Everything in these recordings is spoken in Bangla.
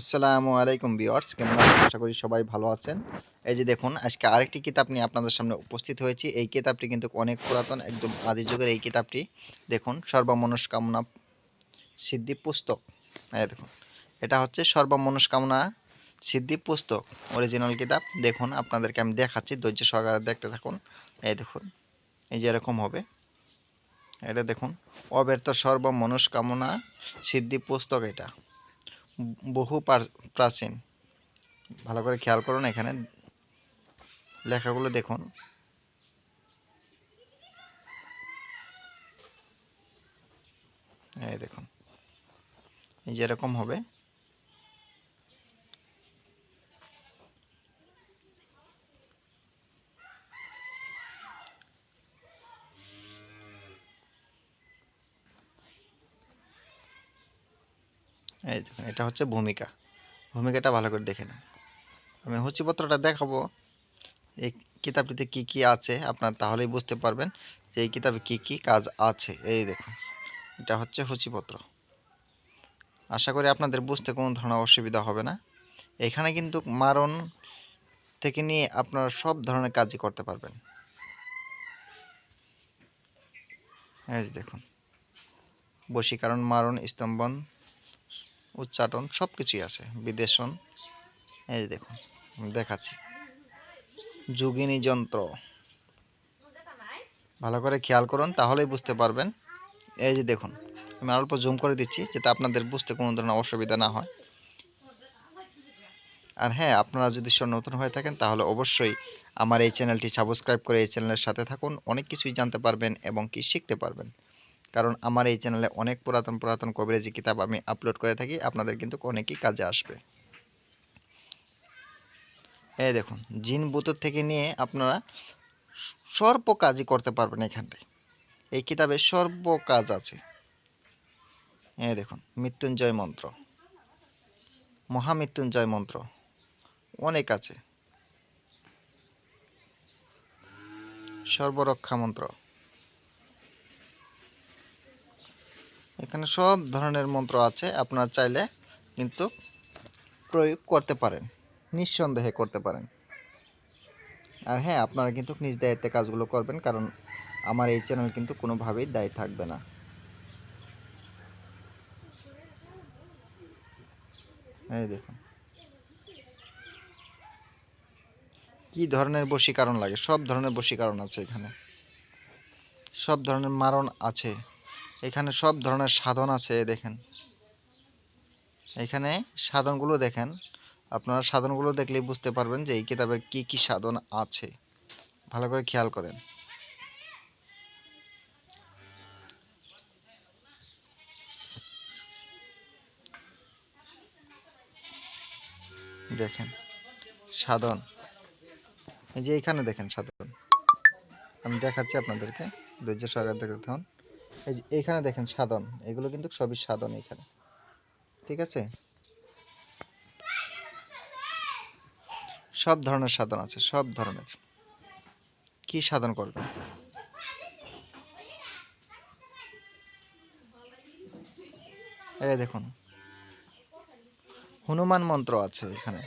আসসালামু আলাইকুম ভিউয়ার্স, কেমন আছেন? আশা করি সবাই ভালো আছেন। এই যে দেখুন, আজকে আরেকটি কিতাব নিয়ে আপনাদের সামনে উপস্থিত হয়েছি। এই কিতাবটি কিন্তু অনেক পুরাতন, একদম আদি যুগের এই কিতাবটি। দেখুন, সর্বমনস্কামনা সিদ্ধি পুস্তক। এই দেখুন, এটা হচ্ছে সর্বমনস্কামনা সিদ্ধি পুস্তক অরিজিনাল কিতাব। দেখুন, আপনাদেরকে আমি দেখাচ্ছি, ধৈর্য সহকারে দেখতে থাকুন। এই দেখুন, এই যে এরকম হবে। এটা দেখুন, অব্যর্থ সর্বমনস্কামনা সিদ্ধি পুস্তক এটা। বহু প্রাচীন। ভালো করে খেয়াল করুন এখানে। লেখাগুলো দেখুন। এই দেখুন। এই যেরকম হবে। এই দেখুন, এটা হচ্ছে ভূমিকা। ভূমিকাটা ভালো করে দেখে নেন। আমি সূচিপত্রটা দেখাবো। এই কিতাবটিতে কি কি আছে, আপনার তাহলেই বুঝতে পারবেন যে এই কিতাবে কি কি কাজ আছে। এই দেখুন, এটা হচ্ছে সূচিপত্র। আশা করি আপনাদের বুঝতে কোনো ধরনের অসুবিধা হবে না। এখানে কিন্তু মারণ থেকে নিয়ে আপনারা সব ধরনের কাজই করতে পারবেন। এই দেখুন, বশীকরণ, মারণ, স্তম্ভন উচ্চাটন সব কিছুই আছে। বিদেশন, এই যে দেখুন, দেখাচ্ছি। যোগিনী যন্ত্র। ভালো করে খেয়াল করুন, তাহলেই বুঝতে পারবেন। এই যে দেখুন, আমি অল্প জুম করে দিচ্ছি, যাতে আপনাদের বুঝতে কোনো ধরনের অসুবিধা না হয়। আর হ্যাঁ আপনারা যদি সব নতুন হয়ে থাকেন, তাহলে অবশ্যই আমার এই চ্যানেলটি সাবস্ক্রাইব করে এই চ্যানেলের সাথে থাকুন। অনেক কিছুই জানতে পারবেন এবং কি শিখতে পারবেন। কারণ আমার এই চ্যানেলে অনেক পুরাতন পুরাতন কবিরাজি কিতাব আমি আপলোড করে থাকি, আপনাদের কিন্তু অনেকই কাজে আসবে। এই দেখুন, জিন বুতর থেকে নিয়ে আপনারা সর্ব কাজই করতে পারবেন এখানটায়। এই কিতাবে সর্ব কাজ আছে। এই দেখুন, মৃত্যুঞ্জয় মন্ত্র। মহামৃত্যুঞ্জয় মন্ত্র। অনেক আছে। সর্বরক্ষা মন্ত্র। এখানে সব ধরনের মন্ত্র আছে, আপনারা চাইলে কিন্তু প্রয়োগ করতে পারেন, নিঃসন্দেহে করতে পারেন। আর হ্যাঁ আপনারা কিন্তু নিজ দায়িত্বে কাজগুলো করবেন, কারণ আমার এই চ্যানেল কিন্তু কোনোভাবেই দায়ী থাকবে না। এই দেখুন। কি ধরনের বশীকরণ লাগে? সব ধরনের বশীকরণ আছে এখানে। সব ধরনের মারণ আছে। এখানে সব ধরনের সাধন আছে দেখেন। এখানে সাধনগুলো দেখেন। আপনারা সাধনগুলো দেখলেই বুঝতে পারবেন যে এই কিতাবের কি কি সাধন আছে। ভালো করে খেয়াল করেন। দেখেন, সাধন। এই যে এখানে দেখেন সাধন। আমি দেখাচ্ছি আপনাদেরকে। ধৈর্য সহকারে দেখতে এই যে এইখানে দেখেন সাধন। এগুলো কিন্তু সবই সাধন এখানে। ঠিক আছে? সব ধরনের সাধন আছে, সব ধরনের। কি সাধন করবেন দেখুন। হনুমান মন্ত্র আছে এখানে।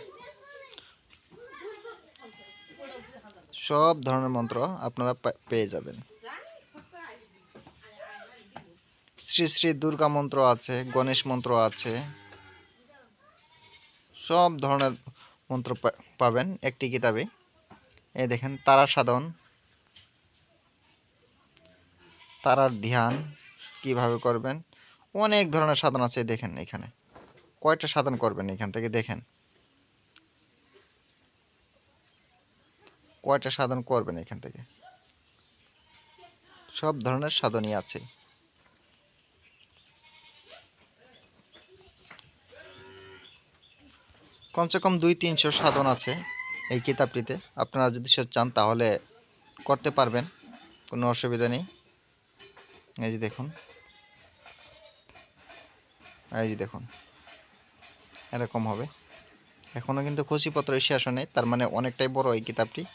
সব ধরনের মন্ত্র আপনারা পেয়ে যাবেন। শ্রী শ্রী দুর্গা মন্ত্র আছে, গণেশ মন্ত্র আছে। সব ধরনের মন্ত্র পাবেন একটি কিতাবে। এই দেখেন, তারা সাধন, তারার ধ্যান কীভাবে করবেন, অনেক ধরনের সাধন আছে, দেখেন এখানে। কয়টা সাধন করবেন এখান থেকে দেখেন। কয়টা সাধন করবেন এখান থেকে? সব ধরনের সাধনই আছে। কমসে কম দুই তিনশো সাধন আছে এই কিতাবটিতে। আপনারা যদি সে চান, তাহলে করতে পারবেন। কোনো অসুবিধা নেই। এই যে দেখুন। এই যে দেখুন। এরকম হবে। এখনও কিন্তু খুশিপত্র আসে নেই। তার মানে অনেকটাই বড় এই কিতাবটি।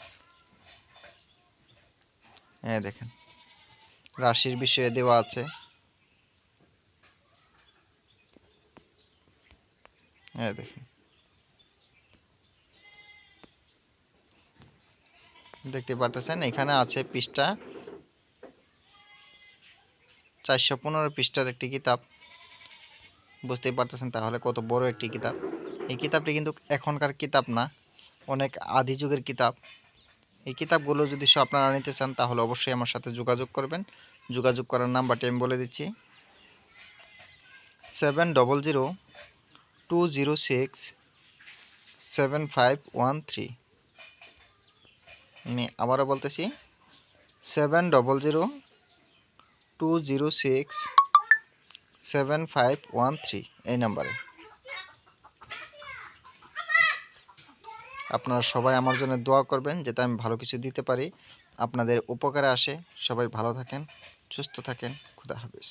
হ্যাঁ দেখেন। রাশির বিষয়ে দেওয়া আছে। হ্যাঁ দেখেন। দেখতে পারতেছেন, এখানে আছে পৃষ্ঠা চারশো পনেরো পৃষ্ঠার একটি কিতাব। বুঝতেই পারতেছেন তাহলে কত বড় একটি কিতাব। এই কিতাবটি কিন্তু এখনকার কিতাব না, অনেক আদি যুগের কিতাব। এই কিতাবগুলো যদি সব আপনারা নিতে চান, তাহলে অবশ্যই আমার সাথে যোগাযোগ করবেন। যোগাযোগ করার নাম্বারটি আমি বলে দিচ্ছি। Seven double zero two zero six seven five one three আমি আবারও বলতেছি seven double zero two zero six seven five one three এই নাম্বারে। আপনারা সবাই আমার জন্য দোয়া করবেন যাতে আমি ভালো কিছু দিতে পারি। আপনাদের উপকারে আসে। সবাই ভালো থাকেন, সুস্থ থাকেন। খুদা হাফিজ।